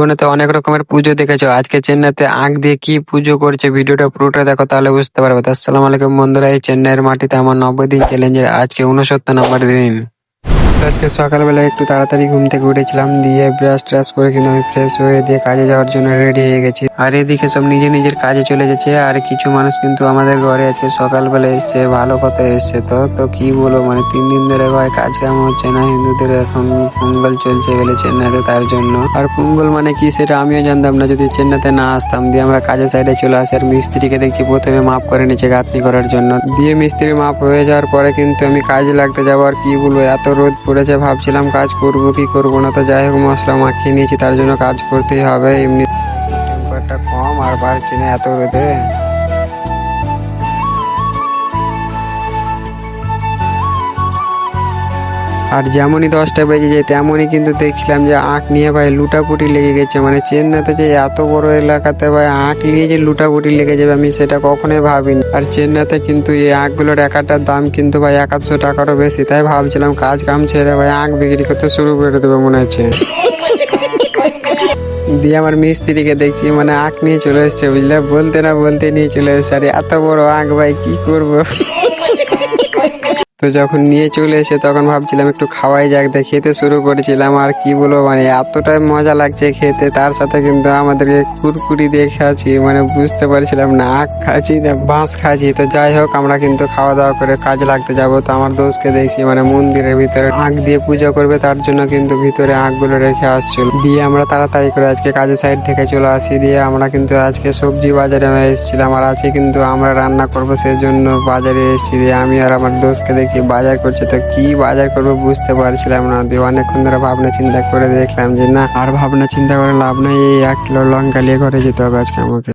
জীবনে তো অনেক রকমের পুজো দেখেছ। আজকে চেন্নাইতে আঁক দিয়ে কি পুজো করছে ভিডিওটা পুরোটা দেখো, তাহলে বুঝতে পারবে। আসসালামু আলাইকুম বন্ধুরা, এই চেন্নাইয়ের মাটিতে আমার নব্বই দিন চ্যালেঞ্জের আজকে উনসত্তর নম্বর দিন। আজকে সকালবেলা একটু তাড়াতাড়ি ঘুম থেকে উঠেছিলাম, দিয়ে ব্রাশ ট্রাশ করে কিন্তু আমি ফ্রেশ হয়ে দিয়ে কাজে যাওয়ার জন্য রেডি হয়ে গেছি। আর এদিকে সব নিজে নিজের কাজে চলে যাচ্ছে, আর কিছু মানুষ কিন্তু আমাদের ঘরে আছে, সকালবেলা এসছে, ভালো কথা এসছে তো। তো কি বলব মানে তিন দিন ধরে ভাই কাজ কাম হচ্ছে না, হিন্দুদের এখন পোঙ্গল চলছে বলে চেন্নাইতে তার জন্য। আর পোঙ্গল মানে কি সেটা আমিও জানতাম না, যদি চেন্নাইতে না আসতাম, দিয়ে আমরা কাজের সাইডে চলে আসি, আর মিস্ত্রিকে দেখছি প্রথমে মাপ করে নিচে গাঁথনি করার জন্য। দিয়ে মিস্ত্রি মাপ হয়ে যাওয়ার পরে কিন্তু আমি কাজে লাগতে যাব, আর কি বলব, এত রোদ পড়েছে ভাবছিলাম কাজ করব, কি করব না? তো যাই হোক, মশলা মাখিয়ে নিয়েছি, তার জন্য কাজ করতেই হবে। এমনি টেম্পারটা কম আর পারছি না এত রোদে। আর যেমনই দশটা বেজে যায়, তেমনই কিন্তু দেখছিলাম যে আঁক নিয়ে ভাই লুটাপুটি লেগে গেছে। মানে চেন্নাইতে যে এত বড় এলাকাতে ভাই আঁক নিয়ে যে লুটাপুটি লেগে যাবে, আমি সেটা কখনোই ভাবিনি। আর চেন্নাইতে কিন্তু এই আঁকগুলোর একাটার দাম কিন্তু ভাই একাশো টাকারও বেশি। তাই ভাবছিলাম কাজ কাম ছেড়ে ভাই আঁক বিক্রি করতে শুরু করে দেবো মনে হচ্ছে। দিয়ে আমার মিস্ত্রিকে দেখছি মানে আঁক নিয়ে চলে এসছে, বুঝলে? বলতে না বলতে নিয়ে চলে এসছে। আর, এত বড় আঁক ভাই, কি করব? তো যখন নিয়ে চলে এসে তখন ভাবছিলাম একটু খাওয়াই যাক, দিয়ে খেতে শুরু করেছিলাম। আর কি বলব মানে এতটাই মজা লাগছে খেতে, তার সাথে কিন্তু আমাদেরকে কুরকুরি দিয়ে খাচ্ছি মানে বুঝতে পারছিলাম না, আখ খাচ্ছি না, বাঁশ খাচ্ছি। তো যাই হোক, আমরা কিন্তু খাওয়া দাওয়া করে কাজ লাগতে যাব। তো আমার দোষকে দেখছি মানে মন্দিরের ভিতরে আখ দিয়ে পুজো করবে, তার জন্য কিন্তু ভিতরে আখগুলো রেখে আসছিল। দিয়ে আমরা তাড়াতাড়ি করে আজকে কাজের সাইড থেকে চলে আসি, দিয়ে আমরা কিন্তু আজকে সবজি বাজারে এসেছিলাম। আর আজকে কিন্তু আমরা রান্না করব, সেজন্য বাজারে এসেছি। দিয়ে আমি আর আমার দোষকে দেখছি বাজার করছে, তো কি বাজার করব বুঝতে পারছিলাম না। দিয়ে অনেকক্ষণ ধরে ভাবনা চিন্তা করে দেখলাম যে, না, আর ভাবনা চিন্তা করে লাভ নেই, এই এক কিলো লঙ্কা নিয়ে ঘরে যেতে হবে আজকে আমাকে।